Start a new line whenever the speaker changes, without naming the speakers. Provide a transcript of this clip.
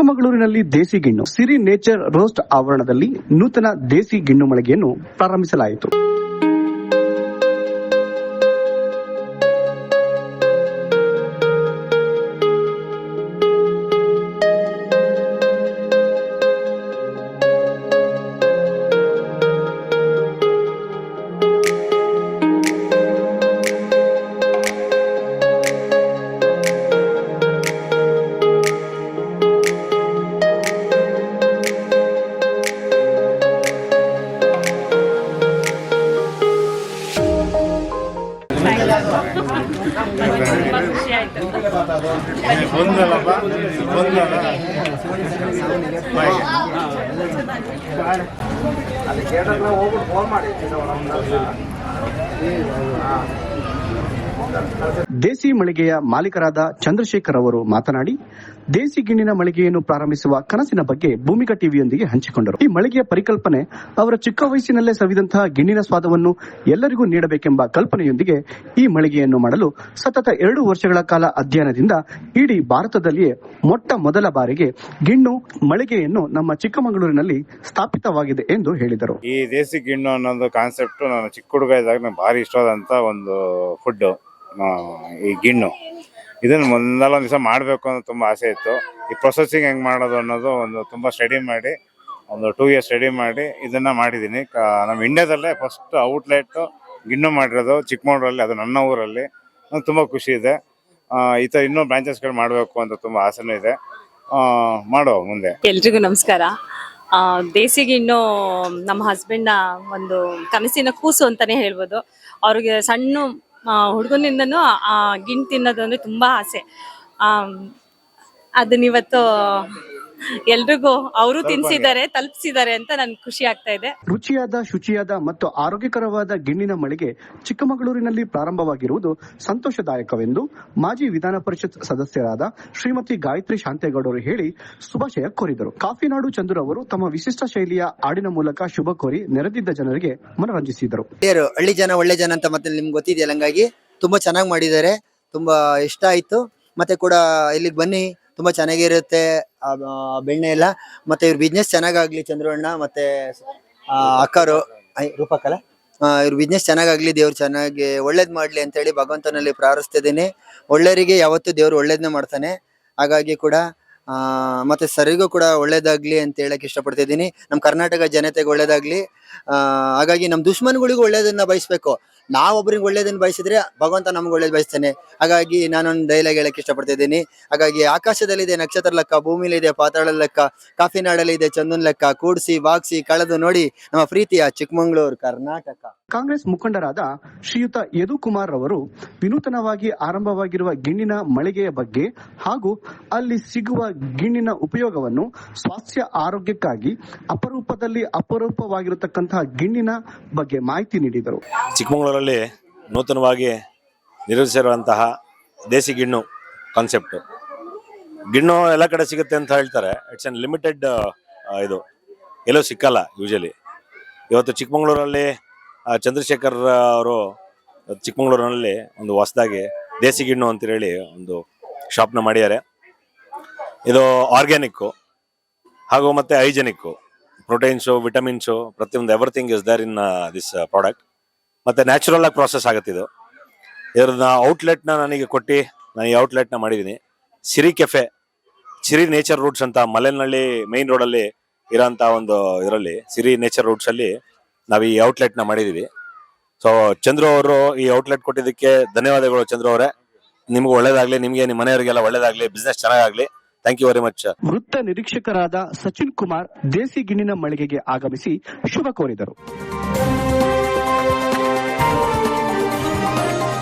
ಚಿಕ್ಕಮಗಳೂರಿನಲ್ಲಿ ದೇಸಿ ಗಿಣ್ಣು ಸಿರಿ nature roast ಆವರಣದಲ್ಲಿ ನೂತನ ದೇಸಿ ಗಿಣ್ಣು ಮಳಿಗೆಯನ್ನು ಪ್ರಾರಂಭಿಸಲಾಯಿತು. ದೇಸಿ ಮಳಿಗೆಯ ಮಾಲೀಕರಾದ ಚಂದ್ರಶೇಖರ್ ಅವರು ಮಾತನಾಡಿ ದೇಸಿ ಗಿಣ್ಣಿನ ಮಳಿಗೆಯನ್ನು ಪ್ರಾರಂಭಿಸುವ ಕನಸಿನ ಬಗ್ಗೆ ಭೂಮಿಕಾ ಟಿವಿಯೊಂದಿಗೆ ಹಂಚಿಕೊಂಡರು. ಈ ಮಳಿಗೆಯ ಪರಿಕಲ್ಪನೆ ಅವರ ಚಿಕ್ಕ ವಯಸ್ಸಿನಲ್ಲೇ ಸವಿದಂತಹ ಗಿಣ್ಣಿನ ಸ್ವಾದವನ್ನು ಎಲ್ಲರಿಗೂ ನೀಡಬೇಕೆಂಬ ಕಲ್ಪನೆಯೊಂದಿಗೆ ಈ ಮಳಿಗೆಯನ್ನು ಮಾಡಲು ಸತತ ಎರಡು ವರ್ಷಗಳ ಕಾಲ ಅಧ್ಯಯನದಿಂದ ಇಡೀ ಭಾರತದಲ್ಲಿಯೇ ಮೊಟ್ಟ ಮೊದಲ ಬಾರಿಗೆ ಗಿಣ್ಣು ಮಳಿಗೆಯನ್ನು ನಮ್ಮ ಚಿಕ್ಕಮಗಳೂರಿನಲ್ಲಿ ಸ್ಥಾಪಿತವಾಗಿದೆ ಎಂದು ಹೇಳಿದರು.
ಈ ದೇಸಿ ಗಿಣ್ಣು ಅನ್ನೋದು ಕಾನ್ಸೆಪ್ಟ್ ನಾನು ಚಿಕ್ಕ ಹುಡುಗ ಇದ್ದಾಗ ಭಾರಿ ಇಷ್ಟವಾದಂಥ ಒಂದು ಫುಡ್ ಈ ಗಿಣ್ಣು. ಇದನ್ನು ಒಂದಲ್ಲ ಒಂದು ದಿವಸ ಮಾಡಬೇಕು ಅನ್ನೋದು ತುಂಬ ಆಸೆ ಇತ್ತು. ಈ ಪ್ರೊಸೆಸಿಂಗ್ ಹೆಂಗೆ ಮಾಡೋದು ಅನ್ನೋದು ಒಂದು ತುಂಬ ಸ್ಟಡಿ ಮಾಡಿ ಒಂದು ಟೂ ಇಯರ್ಸ್ ಸ್ಟಡಿ ಮಾಡಿ ಇದನ್ನು ಮಾಡಿದ್ದೀನಿ ನಮ್ಮ ಇಂಡಿಯಾದಲ್ಲೇ ಫಸ್ಟ್ ಔಟ್ಲೆಟ್ ಗಿಣ್ಣು ಮಾಡಿರೋದು ಚಿಕ್ಕಮಗಳೂರಲ್ಲಿ ಅದು ನನ್ನ ಊರಲ್ಲಿ. ನಂಗೆ ತುಂಬ ಖುಷಿ ಇದೆ. ಈ ಥರ ಇನ್ನೂ ಬ್ರಾಂಚಸ್ಗಳು ಮಾಡಬೇಕು ಅಂತ ತುಂಬ ಆಸೆನೂ ಇದೆ. ಮಾಡುವ ಮುಂದೆ.
ಎಲ್ರಿಗೂ ನಮಸ್ಕಾರ. ಆ, ದೇಸಿ ಗಿಣ್ಣು ನಮ್ಮ ಹಸ್ಬೆಂಡ್ನ ಒಂದು ಕನಸಿನ ಕೂಸು ಅಂತಾನೆ ಹೇಳ್ಬೋದು. ಅವ್ರಿಗೆ ಸಣ್ಣ ಹುಡುಗನಿಂದನೂ ಗಿಣ್ ತಿನ್ನೋದು ಅಂದ್ರೆ ತುಂಬಾ ಆಸೆ. ಆ ಅದನ್ನ ಇವತ್ತು ಎಲ್ರಿಗೂ ಅವರು ತಿನ್ಸಿದ್ದಾರೆ ತಲುಪಿಸಿದ್ದಾರೆ ಅಂತ ನನ್ ಖುಷಿ ಆಗ್ತಾ ಇದೆ.
ರುಚಿಯಾದ ಶುಚಿಯಾದ ಮತ್ತು ಆರೋಗ್ಯಕರವಾದ ಗಿಣ್ಣಿನ ಮಳಿಗೆ ಚಿಕ್ಕಮಗಳೂರಿನಲ್ಲಿ ಪ್ರಾರಂಭವಾಗಿರುವುದು ಸಂತೋಷದಾಯಕವೆಂದು ಮಾಜಿ ವಿಧಾನ ಪರಿಷತ್ ಸದಸ್ಯರಾದ ಶ್ರೀಮತಿ ಗಾಯತ್ರಿ ಶಾಂತೇಗೌಡರು ಹೇಳಿ ಶುಭಾಶಯ ಕೋರಿದರು. ಕಾಫಿನಾಡು ಚಂದ್ರ ಅವರು ತಮ್ಮ ವಿಶಿಷ್ಟ ಶೈಲಿಯ ಹಾಡಿನ ಮೂಲಕ ಶುಭ ಕೋರಿ ನೆರೆದಿದ್ದ ಜನರಿಗೆ ಮನರಂಜಿಸಿದರು.
ಹಳ್ಳಿ ಜನ ಒಳ್ಳೆ ಜನ ಅಂತ ಮತ್ತೆ ನಿಮ್ಗೆ ಗೊತ್ತಿದೆಯಲ್ಲ ಹಂಗಾಗಿ ತುಂಬಾ ಚೆನ್ನಾಗಿ ಮಾಡಿದ್ದಾರೆ ತುಂಬಾ ಇಷ್ಟ ಆಯ್ತು. ಮತ್ತೆ ಕೂಡ ಇಲ್ಲಿಗೆ ಬನ್ನಿ ತುಂಬಾ ಚೆನ್ನಾಗಿರುತ್ತೆ ಬೆಣ್ಣೆ ಎಲ್ಲ. ಮತ್ತೆ ಇವ್ರ ಬಿಸ್ನೆಸ್ ಚೆನ್ನಾಗಾಗ್ಲಿ ಚಂದ್ರಣ್ಣ, ಮತ್ತೆ ಅಕ್ಕರು ರೂಪಕಲ? ಇವ್ರ ಬಿಸ್ನೆಸ್ ಚೆನ್ನಾಗಾಗ್ಲಿ, ದೇವ್ರು ಚೆನ್ನಾಗಿ ಒಳ್ಳೇದ್ ಮಾಡ್ಲಿ ಅಂತ ಹೇಳಿ ಭಗವಂತನಲ್ಲಿ ಪ್ರಾರ್ಥಿಸ್ತಿದ್ದೀನಿ. ಒಳ್ಳೆಯವರಿಗೆ ಯಾವತ್ತೂ ದೇವ್ರು ಒಳ್ಳೇದನ್ನ ಮಾಡ್ತಾನೆ. ಹಾಗಾಗಿ ಕೂಡ ಆ, ಮತ್ತೆ ಸರಿಗೂ ಕೂಡ ಒಳ್ಳೇದಾಗ್ಲಿ ಅಂತ ಹೇಳಕ್ ಇಷ್ಟಪಡ್ತಿದ್ದೀನಿ. ನಮ್ಮ ಕರ್ನಾಟಕ ಜನತೆಗೆ ಒಳ್ಳೇದಾಗ್ಲಿ. ಹಾಗಾಗಿ ನಮ್ಮ ದುಶ್ಮನ್ಗಳಿಗೂ ಒಳ್ಳೇದನ್ನ ಬಯಸ್ಬೇಕು. ನಾವೊಬ್ಬರಿಗೆ ಒಳ್ಳೇದನ್ನ ಬಯಸಿದ್ರೆ ಭಗವಂತ ನಮ್ಗೆ ಒಳ್ಳೇದು ಬಯಸ್ತಾನೆ. ಹಾಗಾಗಿ ನಾನೊಂದು ಡೈಲಾಗ್ ಹೇಳಕ್ ಇಷ್ಟಪಡ್ತಿದ್ದೀನಿ. ಹಾಗಾಗಿ ಆಕಾಶದಲ್ಲಿದೆ ನಕ್ಷತ್ರ ಲೆಕ್ಕ ಭೂಮಿಲಿದೆ ಪಾತಾಳ ಲೆಕ್ಕ ಕಾಫಿ ನಾಡಲಿದೆ ಚಂದನ್ ಲೆಕ್ಕ ಕೂಡಿಸಿ ಬಾಗ್ಸಿ ಕಳೆದು ನೋಡಿ ನಮ್ಮ ಪ್ರೀತಿಯ ಚಿಕ್ಕಮಂಗ್ಳೂರು ಕರ್ನಾಟಕ.
ಕಾಂಗ್ರೆಸ್ ಮುಖಂಡರಾದ ಶ್ರೀಯುತ ಯದುಕುಮಾರ್ ಅವರು ವಿನೂತನವಾಗಿ ಆರಂಭವಾಗಿರುವ ಗಿಣ್ಣಿನ ಮಳಿಗೆಯ ಬಗ್ಗೆ ಹಾಗೂ ಅಲ್ಲಿ ಸಿಗುವ ಗಿಣ್ಣಿನ ಉಪಯೋಗವನ್ನು ಸ್ವಾಸ್ಥ್ಯ ಆರೋಗ್ಯಕ್ಕಾಗಿ ಅಪರೂಪದಲ್ಲಿ ಅಪರೂಪವಾಗಿರತಕ್ಕಂತಹ ಗಿಣ್ಣಿನ ಬಗ್ಗೆ ಮಾಹಿತಿ ನೀಡಿದರು.
ಚಿಕ್ಕಮಗಳೂರಲ್ಲಿ ನೂತನವಾಗಿ ನಿರ್ವಹಿಸಿರುವಂತಹ ದೇಸಿ ಗಿಣ್ಣು ಕಾನ್ಸೆಪ್ಟ್ ಗಿಣ್ಣು ಎಲ್ಲ ಕಡೆ ಸಿಗುತ್ತೆ ಅಂತ ಹೇಳ್ತಾರೆ. ಇಟ್ಸ್ ಅನ್ ಲಿಮಿಟೆಡ್ ಇದು. ಎಲ್ಲೋ ಸಿಕ್ಕಲ್ಲ ಯೂಶಲಿ ಇವತ್ತು ಚಿಕ್ಕಮಗಳೂರಲ್ಲಿ ಚಂದ್ರಶೇಖರ್ ಅವರು ಚಿಕ್ಕಮಗಳೂರಿನಲ್ಲಿ ಒಂದು ಹೊಸದಾಗಿ ದೇಸಿ ಗಿಣ್ಣು ಅಂತ ಹೇಳಿ ಒಂದು ಶಾಪ್ನ ಮಾಡಿದ್ದಾರೆ. ಇದು ಆರ್ಗ್ಯಾನಿಕ್ಕು ಹಾಗೂ ಮತ್ತೆ ಹೈಜೆನಿಕ್ಕು ಪ್ರೋಟೀನ್ಸು ವಿಟಮಿನ್ಸು ಪ್ರತಿಯೊಂದು everything is there in this product ಮತ್ತೆ ನ್ಯಾಚುರಲ್ ಆಗಿ ಪ್ರಾಸೆಸ್ ಆಗುತ್ತೆ ಇದು. ಇದ್ರನ್ನ ಔಟ್ಲೆಟ್ನ ನನಗೆ ಕೊಟ್ಟು, ನಾನು ಈ ಔಟ್ಲೆಟ್ನ ಮಾಡಿದೀನಿ. Siri cafe Siri nature roots ಅಂತ ಮಲೆನಹಳ್ಳಿ ಮೇನ್ ರೋಡ್ ಅಲ್ಲಿ ಇರೋಂತ ಒಂದು ಇದರಲ್ಲಿ ಸಿರಿ ನೇಚರ್ ರೂಟ್ಸಲ್ಲಿ ನಾವು ಈ ಔಟ್ಲೆಟ್ನ ಮಾಡಿದೀವಿ. ಸೊ ಚಂದ್ರು ಅವರು ಈ ಔಟ್ಲೆಟ್ ಕೊಟ್ಟಿದ್ದಕ್ಕೆ ಧನ್ಯವಾದಗಳು ಚಂದ್ರು ಅವರೇ. ನಿಮ್ಗೆ ಒಳ್ಳೇದಾಗಲಿ, ನಿಮಗೆ ನಿಮ್ಮ ಮನೆಯವರಿಗೆಲ್ಲ ಒಳ್ಳೇದಾಗ್ಲಿ ಬಿಸ್ನೆಸ್ ಚೆನ್ನಾಗಾಗ್ಲಿ. ಥ್ಯಾಂಕ್ ಯು ವೆರಿ ಮಚ್
ವೃತ್ತ ನಿರೀಕ್ಷಕರಾದ ಸಚಿನ್ ಕುಮಾರ್ ದೇಸಿ ಗಿಣ್ಣಿನ ಮಳಿಗೆಗೆ ಆಗಮಿಸಿ ಶುಭ ಕೋರಿದರು.